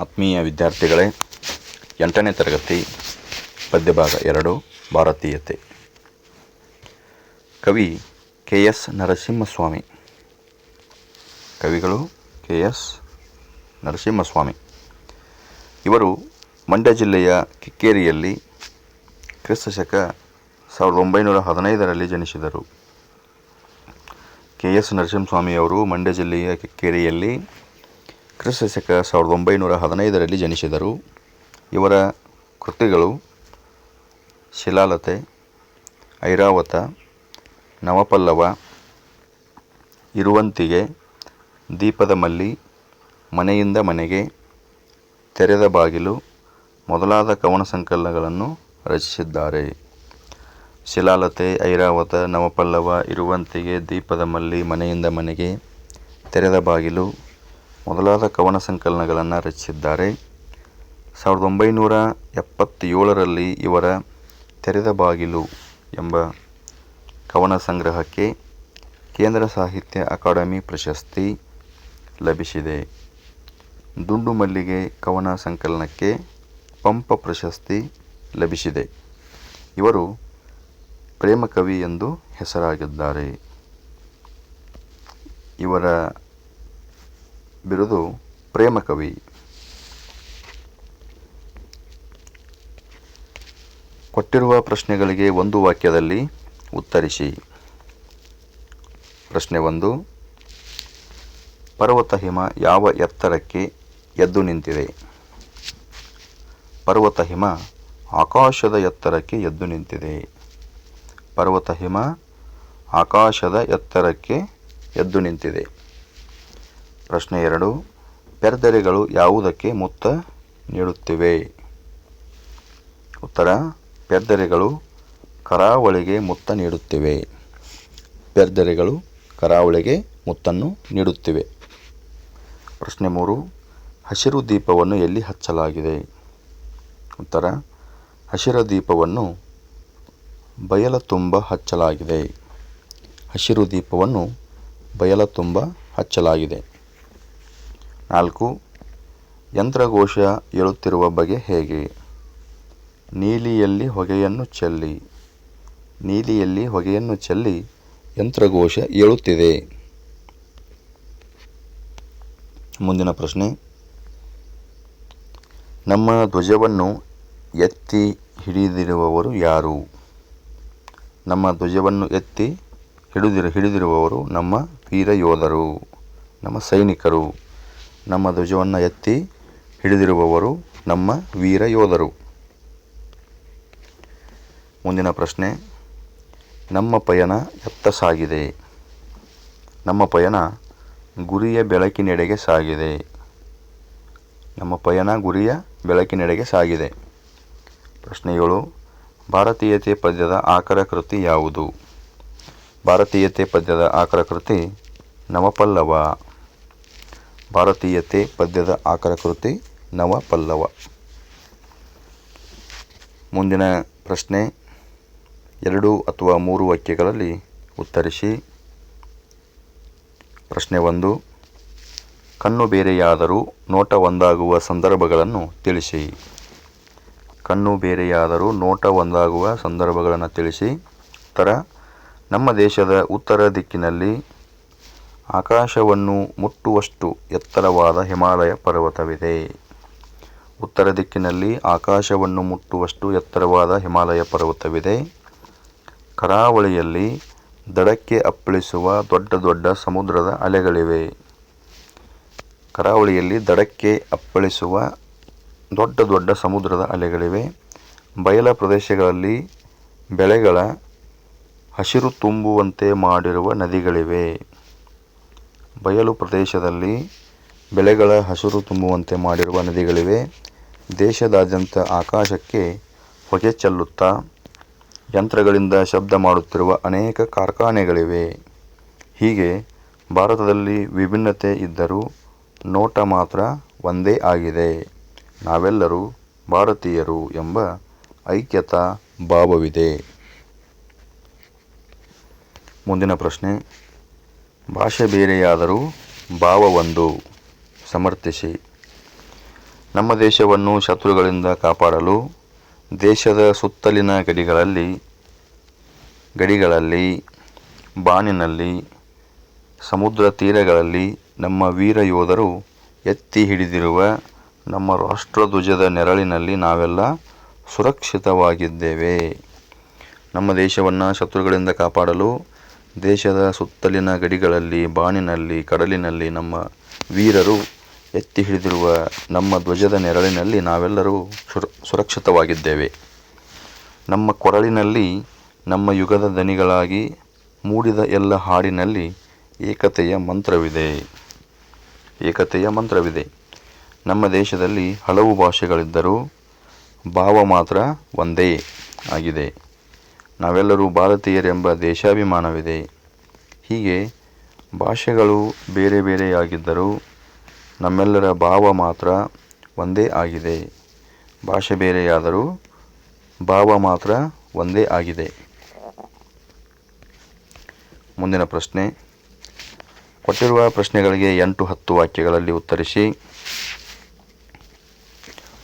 ಆತ್ಮೀಯ ವಿದ್ಯಾರ್ಥಿಗಳೇ, ಎಂಟನೇ ತರಗತಿ, ಪದ್ಯಭಾಗ ಎರಡು, ಭಾರತೀಯತೆ. ಕವಿ ಕೆ ಎಸ್ ನರಸಿಂಹಸ್ವಾಮಿ. ಕವಿಗಳು ಕೆ ಎಸ್ ನರಸಿಂಹಸ್ವಾಮಿ. ಇವರು ಮಂಡ್ಯ ಜಿಲ್ಲೆಯ ಕಿಕ್ಕೇರಿಯಲ್ಲಿ ಕ್ರಿಸ್ತ ಶಕ ಸಾವಿರದ ಒಂಬೈನೂರ ಹದಿನೈದರಲ್ಲಿ ಜನಿಸಿದರು. ಕೆ ಎಸ್ ನರಸಿಂಹಸ್ವಾಮಿಯವರು ಮಂಡ್ಯ ಜಿಲ್ಲೆಯ ಕಿಕ್ಕೇರಿಯಲ್ಲಿ ಕ್ರಿಸ್ತ ಶಕ ಸಾವಿರದ ಒಂಬೈನೂರ ಹದಿನೈದರಲ್ಲಿ ಜನಿಸಿದರು. ಇವರ ಕೃತಿಗಳು ಶಿಲಾಲತೆ, ಐರಾವತ, ನವಪಲ್ಲವ, ಇರುವಂತಿಗೆ, ದೀಪದ ಮಲ್ಲಿ, ಮನೆಯಿಂದ ಮನೆಗೆ, ತೆರೆದ ಬಾಗಿಲು ಮೊದಲಾದ ಕವನ ಸಂಕಲನಗಳನ್ನು ರಚಿಸಿದ್ದಾರೆ. ಶಿಲಾಲತೆ, ಐರಾವತ, ನವಪಲ್ಲವ, ಇರುವಂತಿಗೆ, ದೀಪದ ಮಲ್ಲಿ, ಮನೆಯಿಂದ ಮನೆಗೆ, ತೆರೆದ ಬಾಗಿಲು ಮೊದಲಾದ ಕವನ ಸಂಕಲನಗಳನ್ನು ರಚಿಸಿದ್ದಾರೆ. ಸಾವಿರದ ಒಂಬೈನೂರ ಎಪ್ಪತ್ತೇಳರಲ್ಲಿ ಇವರ ತೆರೆದ ಬಾಗಿಲು ಎಂಬ ಕವನ ಸಂಗ್ರಹಕ್ಕೆ ಕೇಂದ್ರ ಸಾಹಿತ್ಯ ಅಕಾಡೆಮಿ ಪ್ರಶಸ್ತಿ ಲಭಿಸಿದೆ. ದುಂಡು ಮಲ್ಲಿಗೆ ಕವನ ಸಂಕಲನಕ್ಕೆ ಪಂಪ ಪ್ರಶಸ್ತಿ ಲಭಿಸಿದೆ. ಇವರು ಪ್ರೇಮಕವಿ ಎಂದು ಹೆಸರಾಗಿದ್ದಾರೆ. ಇವರ ಬಿರುದು ಪ್ರೇಮಕವಿ ಕೊಟ್ಟಿರುವ ಪ್ರಶ್ನೆಗಳಿಗೆ ಒಂದು ವಾಕ್ಯದಲ್ಲಿ ಉತ್ತರಿಸಿ. ಪ್ರಶ್ನೆ ಒಂದು, ಪರ್ವತ ಹಿಮ ಯಾವ ಎತ್ತರಕ್ಕೆ ಎದ್ದು ನಿಂತಿದೆ? ಪರ್ವತ ಹಿಮ ಆಕಾಶದ ಎತ್ತರಕ್ಕೆ ಎದ್ದು ನಿಂತಿದೆ. ಪರ್ವತ ಹಿಮ ಆಕಾಶದ ಎತ್ತರಕ್ಕೆ ಎದ್ದು ನಿಂತಿದೆ. ಪ್ರಶ್ನೆ ಎರಡು, ಪೆರ್ದೆರೆಗಳು ಯಾವುದಕ್ಕೆ ಮುತ್ತ ನೀಡುತ್ತಿವೆ? ಉತ್ತರ, ಪೆರ್ದೆರೆಗಳು ಕರಾವಳಿಗೆ ಮುತ್ತ ನೀಡುತ್ತಿವೆ. ಪೆರ್ದೆರೆಗಳು ಕರಾವಳಿಗೆ ಮುತ್ತನ್ನು ನೀಡುತ್ತಿವೆ. ಪ್ರಶ್ನೆ ಮೂರು, ಹಸಿರು ದೀಪವನ್ನು ಎಲ್ಲಿ ಹಚ್ಚಲಾಗಿದೆ? ಉತ್ತರ, ಹಸಿರು ದೀಪವನ್ನು ಬಯಲ ತುಂಬ ಹಚ್ಚಲಾಗಿದೆ. ಹಸಿರು ದೀಪವನ್ನು ಬಯಲ ತುಂಬ ಹಚ್ಚಲಾಗಿದೆ. ನಾಲ್ಕು, ಯಂತ್ರಘೋಷ ಏಳುತ್ತಿರುವ ಬಗೆ ಹೇಗೆ? ನೀಲಿಯಲ್ಲಿ ಹೊಗೆಯನ್ನು ಚೆಲ್ಲಿ. ನೀಲಿಯಲ್ಲಿ ಹೊಗೆಯನ್ನು ಚೆಲ್ಲಿ ಯಂತ್ರಘೋಷ ಏಳುತ್ತಿದೆ. ಮುಂದಿನ ಪ್ರಶ್ನೆ. ನಮ್ಮ ಧ್ವಜವನ್ನು ಎತ್ತಿ ಹಿಡಿದಿರುವವರು ಯಾರು? ನಮ್ಮ ಧ್ವಜವನ್ನು ಎತ್ತಿ ಹಿಡಿದಿರು, ಹಿಡಿದಿರುವವರು ನಮ್ಮ ವೀರ ಯೋಧರು, ನಮ್ಮ ಸೈನಿಕರು. ನಮ್ಮ ಧ್ವಜವನ್ನು ಎತ್ತಿ ಹಿಡಿದಿರುವವರು ನಮ್ಮ ವೀರ ಯೋಧರು. ಮುಂದಿನ ಪ್ರಶ್ನೆ, ನಮ್ಮ ಪಯಣ ಎತ್ತ ಸಾಗಿದೆ. ನಮ್ಮ ಪಯಣ ಗುರಿಯ ಬೆಳಕಿನೆಡೆಗೆ ಸಾಗಿದೆ. ನಮ್ಮ ಪಯಣ ಗುರಿಯ ಬೆಳಕಿನೆಡೆಗೆ ಸಾಗಿದೆ. ಪ್ರಶ್ನೆಗಳು ಭಾರತೀಯತೆ ಪದ್ಯದ ಆಕರ ಕೃತಿ ಯಾವುದು? ಭಾರತೀಯತೆ ಪದ್ಯದ ಆಕರ ಕೃತಿ ನವಪಲ್ಲವ. ಭಾರತೀಯತೆ ಪದ್ಯದ ಆಕರ ಕೃತಿ ನವಪಲ್ಲವ. ಮುಂದಿನ ಪ್ರಶ್ನೆ ಎರಡು ಅಥವಾ ಮೂರು ವಾಕ್ಯಗಳಲ್ಲಿ ಉತ್ತರಿಸಿ. ಪ್ರಶ್ನೆ ಒಂದು, ಕಣ್ಣು ಬೇರೆಯಾದರೂ ನೋಟ ಒಂದಾಗುವ ಸಂದರ್ಭಗಳನ್ನು ತಿಳಿಸಿ. ಕಣ್ಣು ಬೇರೆಯಾದರೂ ನೋಟ ಒಂದಾಗುವ ಸಂದರ್ಭಗಳನ್ನು ತಿಳಿಸಿ. ಉತ್ತರ, ನಮ್ಮ ದೇಶದ ಉತ್ತರ ದಿಕ್ಕಿನಲ್ಲಿ ಆಕಾಶವನ್ನು ಮುಟ್ಟುವಷ್ಟು ಎತ್ತರವಾದ ಹಿಮಾಲಯ ಪರ್ವತವಿದೆ. ಉತ್ತರ ದಿಕ್ಕಿನಲ್ಲಿ ಆಕಾಶವನ್ನು ಮುಟ್ಟುವಷ್ಟು ಎತ್ತರವಾದ ಹಿಮಾಲಯ ಪರ್ವತವಿದೆ. ಕರಾವಳಿಯಲ್ಲಿ ದಡಕ್ಕೆ ಅಪ್ಪಳಿಸುವ ದೊಡ್ಡ ದೊಡ್ಡ ಸಮುದ್ರದ ಅಲೆಗಳಿವೆ. ಕರಾವಳಿಯಲ್ಲಿ ದಡಕ್ಕೆ ಅಪ್ಪಳಿಸುವ ದೊಡ್ಡ ದೊಡ್ಡ ಸಮುದ್ರದ ಅಲೆಗಳಿವೆ. ಬಯಲ ಪ್ರದೇಶಗಳಲ್ಲಿ ಬೆಳೆಗಳ ಹಸಿರು ತುಂಬುವಂತೆ ಮಾಡಿರುವ ನದಿಗಳಿವೆ. ಬಯಲು ಪ್ರದೇಶದಲ್ಲಿ ಬೆಳೆಗಳ ಹಸಿರು ತುಂಬುವಂತೆ ಮಾಡಿರುವ ನದಿಗಳಿವೆ. ದೇಶದಾದ್ಯಂತ ಆಕಾಶಕ್ಕೆ ಹೊಗೆ ಚೆಲ್ಲುತ್ತಾ ಯಂತ್ರಗಳಿಂದ ಶಬ್ದ ಮಾಡುತ್ತಿರುವ ಅನೇಕ ಕಾರ್ಖಾನೆಗಳಿವೆ. ಹೀಗೆ ಭಾರತದಲ್ಲಿ ವಿಭಿನ್ನತೆ ಇದ್ದರೂ ನೋಟ ಮಾತ್ರ ಒಂದೇ ಆಗಿದೆ. ನಾವೆಲ್ಲರೂ ಭಾರತೀಯರು ಎಂಬ ಐಕ್ಯತಾ ಭಾವವಿದೆ. ಮುಂದಿನ ಪ್ರಶ್ನೆ ಭಾಷೆ ಬೇರೆಯಾದರೂ ಭಾವ ಒಂದು ಸಮರ್ಥಿಸಿ. ನಮ್ಮ ದೇಶವನ್ನು ಶತ್ರುಗಳಿಂದ ಕಾಪಾಡಲು ದೇಶದ ಸುತ್ತಲಿನ ಗಡಿಗಳಲ್ಲಿ ಗಡಿಗಳಲ್ಲಿ, ಬಾನಿನಲ್ಲಿ, ಸಮುದ್ರ ತೀರಗಳಲ್ಲಿ ನಮ್ಮ ವೀರ ಯೋಧರು ಎತ್ತಿ ಹಿಡಿದಿರುವ ನಮ್ಮ ರಾಷ್ಟ್ರಧ್ವಜದ ನೆರಳಿನಲ್ಲಿ ನಾವೆಲ್ಲ ಸುರಕ್ಷಿತವಾಗಿದ್ದೇವೆ. ನಮ್ಮ ದೇಶವನ್ನು ಶತ್ರುಗಳಿಂದ ಕಾಪಾಡಲು ದೇಶದ ಸುತ್ತಲಿನ ಗಡಿಗಳಲ್ಲಿ, ಬಾನಿನಲ್ಲಿ, ಕಡಲಿನಲ್ಲಿ ನಮ್ಮ ವೀರರು ಎತ್ತಿ ಹಿಡಿದಿರುವ ನಮ್ಮ ಧ್ವಜದ ನೆರಳಿನಲ್ಲಿ ನಾವೆಲ್ಲರೂ ಸುರ, ಸುರಕ್ಷಿತವಾಗಿದ್ದೇವೆ. ನಮ್ಮ ಕೊರಳಿನಲ್ಲಿ, ನಮ್ಮ ಯುಗದ ದನಿಗಳಾಗಿ ಮೂಡಿದ ಎಲ್ಲ ಹಾಡಿನಲ್ಲಿ ಏಕತೆಯ ಮಂತ್ರವಿದೆ. ಏಕತೆಯ ಮಂತ್ರವಿದೆ. ನಮ್ಮ ದೇಶದಲ್ಲಿ ಹಲವು ಭಾಷೆಗಳಿದ್ದರೂ ಭಾವ ಮಾತ್ರ ಒಂದೇ ಆಗಿದೆ. ನಾವೆಲ್ಲರೂ ಭಾರತೀಯರೆಂಬ ದೇಶಾಭಿಮಾನವಿದೆ. ಹೀಗೆ ಭಾಷೆಗಳು ಬೇರೆ ಬೇರೆಯಾಗಿದ್ದರೂ ನಮ್ಮೆಲ್ಲರ ಭಾವ ಮಾತ್ರ ಒಂದೇ ಆಗಿದೆ. ಭಾಷೆ ಬೇರೆಯಾದರೂ ಭಾವ ಮಾತ್ರ ಒಂದೇ ಆಗಿದೆ. ಮುಂದಿನ ಪ್ರಶ್ನೆ. ಕೊಟ್ಟಿರುವ ಪ್ರಶ್ನೆಗಳಿಗೆ ಎಂಟು ಹತ್ತು ವಾಕ್ಯಗಳಲ್ಲಿ ಉತ್ತರಿಸಿ.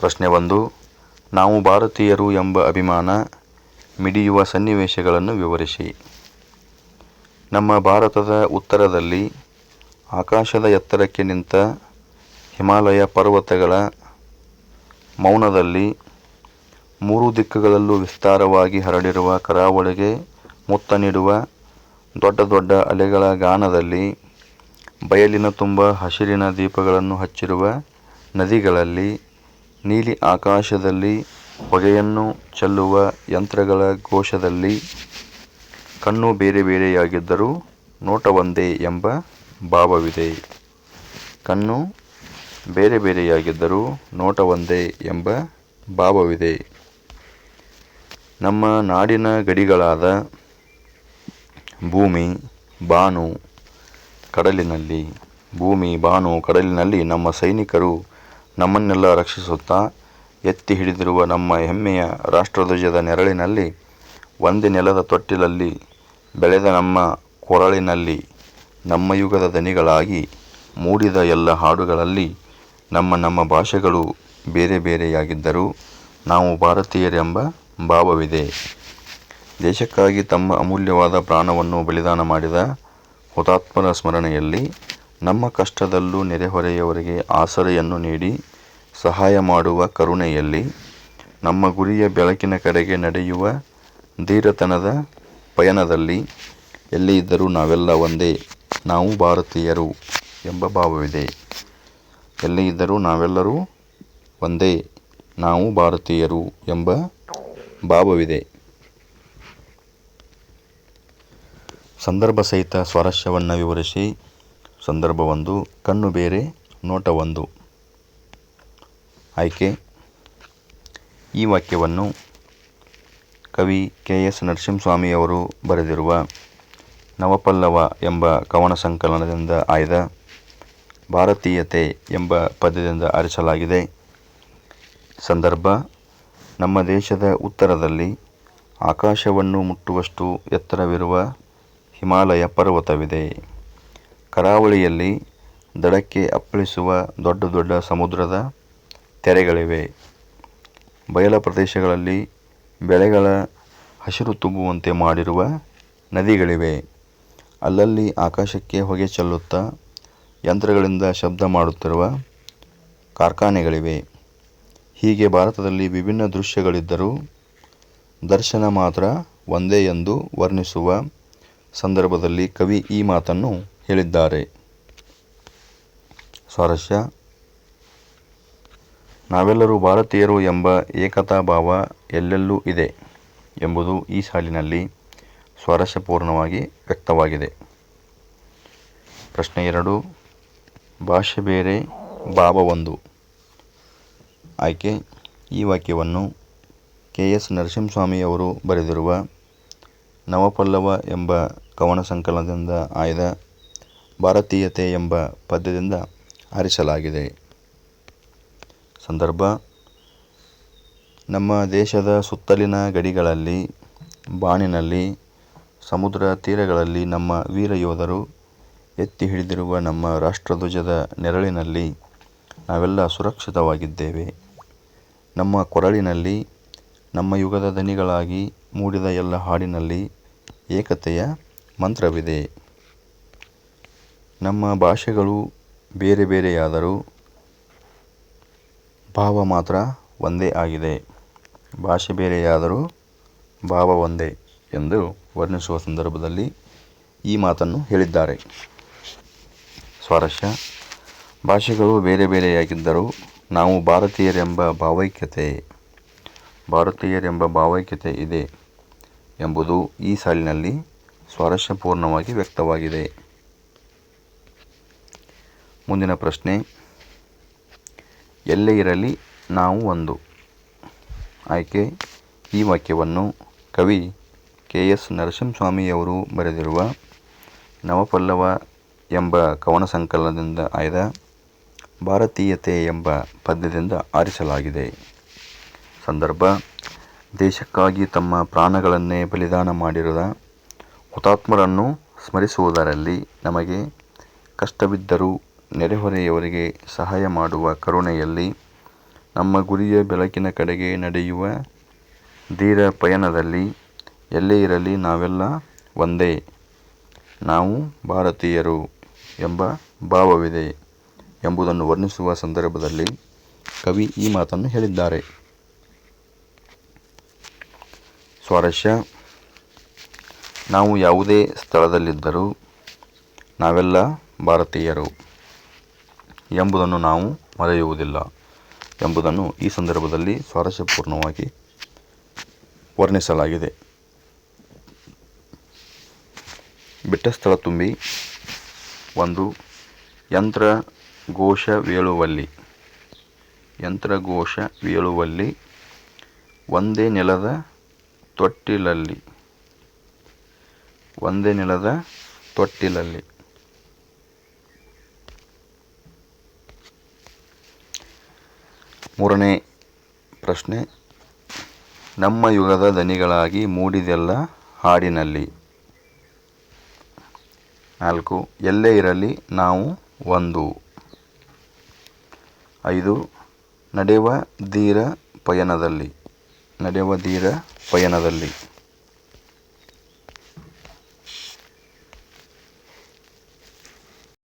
ಪ್ರಶ್ನೆ ಒಂದು, ನಾವು ಭಾರತೀಯರು ಎಂಬ ಅಭಿಮಾನ ಮಿಡಿಯುವ ಸನ್ನಿವೇಶಗಳನ್ನು ವಿವರಿಸಿ. ನಮ್ಮ ಭಾರತದ ಉತ್ತರದಲ್ಲಿ ಆಕಾಶದ ಎತ್ತರಕ್ಕೆ ನಿಂತ ಹಿಮಾಲಯ ಪರ್ವತಗಳ ಮೌನದಲ್ಲಿ ಮೂರು ದಿಕ್ಕುಗಳಲ್ಲೂ ವಿಸ್ತಾರವಾಗಿ ಹರಡಿರುವ ಕರಾವಳಿಗೆ ಮುತ್ತ ನೀಡುವ ದೊಡ್ಡ ದೊಡ್ಡ ಅಲೆಗಳ ಗಾನದಲ್ಲಿ ಬಯಲಿನ ತುಂಬ ಹಸಿರಿನ ದೀಪಗಳನ್ನು ಹಚ್ಚಿರುವ ನದಿಗಳಲ್ಲಿ ನೀಲಿ ಆಕಾಶದಲ್ಲಿ ಹೊಗೆಯನ್ನು ಚೆಲ್ಲುವ ಯಂತ್ರಗಳ ಘೋಷದಲ್ಲಿ ಕಣ್ಣು ಬೇರೆ ಬೇರೆಯಾಗಿದ್ದರೂ ನೋಟ ಒಂದೇ ಎಂಬ ಭಾವವಿದೆ. ಕಣ್ಣು ಬೇರೆ ಬೇರೆಯಾಗಿದ್ದರೂ ನೋಟ ಒಂದೇ ಎಂಬ ಭಾವವಿದೆ. ನಮ್ಮ ನಾಡಿನ ಗಡಿಗಳಾದ ಭೂಮಿ, ಬಾನು, ಕಡಲಿನಲ್ಲಿ ಭೂಮಿ, ಬಾನು, ಕಡಲಿನಲ್ಲಿ ನಮ್ಮ ಸೈನಿಕರು ನಮ್ಮನ್ನೆಲ್ಲ ರಕ್ಷಿಸುತ್ತಾ ಎತ್ತಿ ಹಿಡಿದಿರುವ ನಮ್ಮ ಹೆಮ್ಮೆಯ ರಾಷ್ಟ್ರಧ್ವಜದ ನೆರಳಿನಲ್ಲಿ, ಒಂದೇ ನೆಲದ ತೊಟ್ಟಿಲಲ್ಲಿ ಬೆಳೆದ ನಮ್ಮ ಕೊರಳಿನಲ್ಲಿ, ನಮ್ಮ ಯುಗದ ದನಿಗಳಾಗಿ ಮೂಡಿದ ಎಲ್ಲ ಹಾಡುಗಳಲ್ಲಿ ನಮ್ಮ ನಮ್ಮ ಭಾಷೆಗಳು ಬೇರೆ ಬೇರೆಯಾಗಿದ್ದರೂ ನಾವು ಭಾರತೀಯರೆಂಬ ಭಾವವಿದೆ. ದೇಶಕ್ಕಾಗಿ ತಮ್ಮ ಅಮೂಲ್ಯವಾದ ಪ್ರಾಣವನ್ನು ಬಲಿದಾನ ಮಾಡಿದ ಹುತಾತ್ಮರ ಸ್ಮರಣೆಯಲ್ಲಿ ನಮ್ಮ ಕಷ್ಟದಲ್ಲೂ ನೆರೆಹೊರೆಯವರಿಗೆ ಆಸರೆಯನ್ನು ನೀಡಿ ಸಹಾಯ ಮಾಡುವ ಕರುಣೆಯಲ್ಲಿ ನಮ್ಮ ಗುರಿಯ ಬೆಳಕಿನ ಕಡೆಗೆ ನಡೆಯುವ ಧೀರತನದ ಪಯಣದಲ್ಲಿ ಎಲ್ಲಿ ಇದ್ದರೂ ನಾವೆಲ್ಲ ಒಂದೇ, ನಾವು ಭಾರತೀಯರು ಎಂಬ ಭಾವವಿದೆ. ಎಲ್ಲಿ ಇದ್ದರೂ ನಾವೆಲ್ಲರೂ ಒಂದೇ, ನಾವು ಭಾರತೀಯರು ಎಂಬ ಭಾವವಿದೆ. ಸಂದರ್ಭ ಸಹಿತ ಸ್ವಾರಸ್ಯವನ್ನು ವಿವರಿಸಿ ಸಂದರ್ಭವೊಂದು ಕಣ್ಣು ಬೇರೆ ನೋಟವೊಂದು ಆಯ್ಕೆ. ಈ ವಾಕ್ಯವನ್ನು ಕವಿ ಕೆ ಎಸ್ ನರಸಿಂಹಸ್ವಾಮಿಯವರು ಬರೆದಿರುವ ನವಪಲ್ಲವ ಎಂಬ ಕವನ ಸಂಕಲನದಿಂದ ಆಯ್ದ ಭಾರತೀಯತೆ ಎಂಬ ಪದ್ಯದಿಂದ ಆರಿಸಲಾಗಿದೆ. ಸಂದರ್ಭ, ನಮ್ಮ ದೇಶದ ಉತ್ತರದಲ್ಲಿ ಆಕಾಶವನ್ನು ಮುಟ್ಟುವಷ್ಟು ಎತ್ತರವಿರುವ ಹಿಮಾಲಯ ಪರ್ವತವಿದೆ. ಕರಾವಳಿಯಲ್ಲಿ ದಡಕ್ಕೆ ಅಪ್ಪಳಿಸುವ ದೊಡ್ಡ ದೊಡ್ಡ ಸಮುದ್ರದ ತೆರೆಗಳಿವೆ. ಬಯಲ ಪ್ರದೇಶಗಳಲ್ಲಿ ಬೆಳೆಗಳ ಹಸಿರು ತುಂಬುವಂತೆ ಮಾಡಿರುವ ನದಿಗಳಿವೆ. ಅಲ್ಲಲ್ಲಿ ಆಕಾಶಕ್ಕೆ ಹೊಗೆ ಚೆಲ್ಲುತ್ತಾ ಯಂತ್ರಗಳಿಂದ ಶಬ್ದ ಮಾಡುತ್ತಿರುವ ಕಾರ್ಖಾನೆಗಳಿವೆ. ಹೀಗೆ ಭಾರತದಲ್ಲಿ ವಿಭಿನ್ನ ದೃಶ್ಯಗಳಿದ್ದರೂ ದರ್ಶನ ಮಾತ್ರ ಒಂದೇ ಎಂದು ವರ್ಣಿಸುವ ಸಂದರ್ಭದಲ್ಲಿ ಕವಿ ಈ ಮಾತನ್ನು ಹೇಳಿದ್ದಾರೆ. ಸ್ವಾರಸ್ಯ ನಾವೆಲ್ಲರೂ ಭಾರತೀಯರು ಎಂಬ ಏಕತಾ ಭಾವ ಎಲ್ಲೆಲ್ಲೂ ಇದೆ ಎಂಬುದು ಈ ಸಾಲಿನಲ್ಲಿ ಸ್ವಾರಸ್ಯಪೂರ್ಣವಾಗಿ ವ್ಯಕ್ತವಾಗಿದೆ. ಪ್ರಶ್ನೆ ಎರಡು, ಭಾಷೆ ಬೇರೆ ಭಾವ ಒಂದು ಆಯ್ಕೆ, ಈ ವಾಕ್ಯವನ್ನು ಕೆ ಎಸ್ ನರಸಿಂಹಸ್ವಾಮಿಯವರು ಬರೆದಿರುವ ನವಪಲ್ಲವ ಎಂಬ ಕವನ ಸಂಕಲನದಿಂದ ಆಯ್ದ ಭಾರತೀಯತೆ ಎಂಬ ಪದ್ಯದಿಂದ ಆರಿಸಲಾಗಿದೆ. ಸಂದರ್ಭ. ನಮ್ಮ ದೇಶದ ಸುತ್ತಲಿನ ಗಡಿಗಳಲ್ಲಿ, ಬಾಣಿನಲ್ಲಿ, ಸಮುದ್ರ ತೀರಗಳಲ್ಲಿ ನಮ್ಮ ವೀರ ಯೋಧರು ಎತ್ತಿ ಹಿಡಿದಿರುವ ನಮ್ಮ ರಾಷ್ಟ್ರಧ್ವಜದ ನೆರಳಿನಲ್ಲಿ ನಾವೆಲ್ಲ ಸುರಕ್ಷಿತವಾಗಿದ್ದೇವೆ. ನಮ್ಮ ಕೊರಳಿನಲ್ಲಿ, ನಮ್ಮ ಯುಗದ ದನಿಗಳಾಗಿ ಮೂಡಿದ ಎಲ್ಲ ಹಾಡಿನಲ್ಲಿ ಏಕತೆಯ ಮಂತ್ರವಿದೆ. ನಮ್ಮ ಭಾಷೆಗಳು ಬೇರೆ ಬೇರೆಯಾದರೂ ಭಾವ ಮಾತ್ರ ಒಂದೇ ಆಗಿದೆ. ಭಾಷೆ ಬೇರೆಯಾದರೂ ಭಾವ ಒಂದೇ ಎಂದು ವರ್ಣಿಸುವ ಸಂದರ್ಭದಲ್ಲಿ ಈ ಮಾತನ್ನು ಹೇಳಿದ್ದಾರೆ. ಸ್ವಾರಸ್ಯ. ಭಾಷೆಗಳು ಬೇರೆ ಬೇರೆಯಾಗಿದ್ದರೂ ನಾವು ಭಾರತೀಯರೆಂಬ ಭಾವೈಕ್ಯತೆ ಭಾರತೀಯರೆಂಬ ಭಾವೈಕ್ಯತೆ ಇದೆ ಎಂಬುದು ಈ ಸಾಲಿನಲ್ಲಿ ಸ್ವಾರಸ್ಯಪೂರ್ಣವಾಗಿ ವ್ಯಕ್ತವಾಗಿದೆ. ಮುಂದಿನ ಪ್ರಶ್ನೆ. ಎಲ್ಲೇ ಇರಲಿ ನಾವು ಒಂದು. ಆಯ್ಕೆ, ಈ ವಾಕ್ಯವನ್ನು ಕವಿ ಕೆ ಎಸ್ ನರಸಿಂಹಸ್ವಾಮಿಯವರು ಬರೆದಿರುವ ನವಪಲ್ಲವ ಎಂಬ ಕವನ ಸಂಕಲನದಿಂದ ಆಯ್ದ ಭಾರತೀಯತೆ ಎಂಬ ಪದ್ಯದಿಂದ ಆರಿಸಲಾಗಿದೆ. ಸಂದರ್ಭ, ದೇಶಕ್ಕಾಗಿ ತಮ್ಮ ಪ್ರಾಣಗಳನ್ನೇ ಬಲಿದಾನ ಮಾಡಿರುವ ಹುತಾತ್ಮರನ್ನು ಸ್ಮರಿಸುವುದರಲ್ಲಿ ನಮಗೆ ಕಷ್ಟವಿದ್ದರೂ ನೆರೆಹೊರೆಯವರಿಗೆ ಸಹಾಯ ಮಾಡುವ ಕರುಣೆಯಲ್ಲಿ ನಮ್ಮ ಗುರಿಯ ಬೆಳಕಿನ ಕಡೆಗೆ ನಡೆಯುವ ಧೀರ ಪಯಣದಲ್ಲಿ ಎಲ್ಲೇ ಇರಲಿ ನಾವೆಲ್ಲ ಒಂದೇ. ನಾವು ಭಾರತೀಯರು ಎಂಬ ಭಾವವಿದೆ ಎಂಬುದನ್ನು ವರ್ಣಿಸುವ ಸಂದರ್ಭದಲ್ಲಿ ಕವಿ ಈ ಮಾತನ್ನು ಹೇಳಿದ್ದಾರೆ. ಸ್ವಾರಸ್ಯ, ನಾವು ಯಾವುದೇ ಸ್ಥಳದಲ್ಲಿದ್ದರೂ ನಾವೆಲ್ಲ ಭಾರತೀಯರು. ಎಂಬುದನ್ನು ನಾವು ಮರೆಯುವುದಿಲ್ಲ ಎಂಬುದನ್ನು ಈ ಸಂದರ್ಭದಲ್ಲಿ ಸ್ವಾರಸ್ಯಪೂರ್ಣವಾಗಿ ವರ್ಣಿಸಲಾಗಿದೆ. ಬಿಟ್ಟ ಸ್ಥಳ ತುಂಬಿ ಒಂದು ಯಂತ್ರ ಘೋಷ ವೇಳುವಲ್ಲಿ ಯಂತ್ರಘೋಷ ಯಂತ್ರಘೋಷವೇಳುವಲ್ಲಿ, ಒಂದೇ ನೆಲದ ತೊಟ್ಟಿಲಲ್ಲಿ, ಒಂದೇ ನೆಲದ ತೊಟ್ಟಿಲಲ್ಲಿ. ಮೂರನೇ ಪ್ರಶ್ನೆ, ನಮ್ಮ ಯುಗದ ದನಿಗಳಾಗಿ ಮೂಡಿದೆಲ್ಲ ಹಾಡಿನಲ್ಲಿ. ನಾಲ್ಕು, ಎಲ್ಲೇ ಇರಲಿ ನಾವು ಒಂದು. ಐದು, ನಡೆವ ಧೀರ ಪಯಣದಲ್ಲಿ. ನಡೆವ ಧೀರ ಪಯಣದಲ್ಲಿ.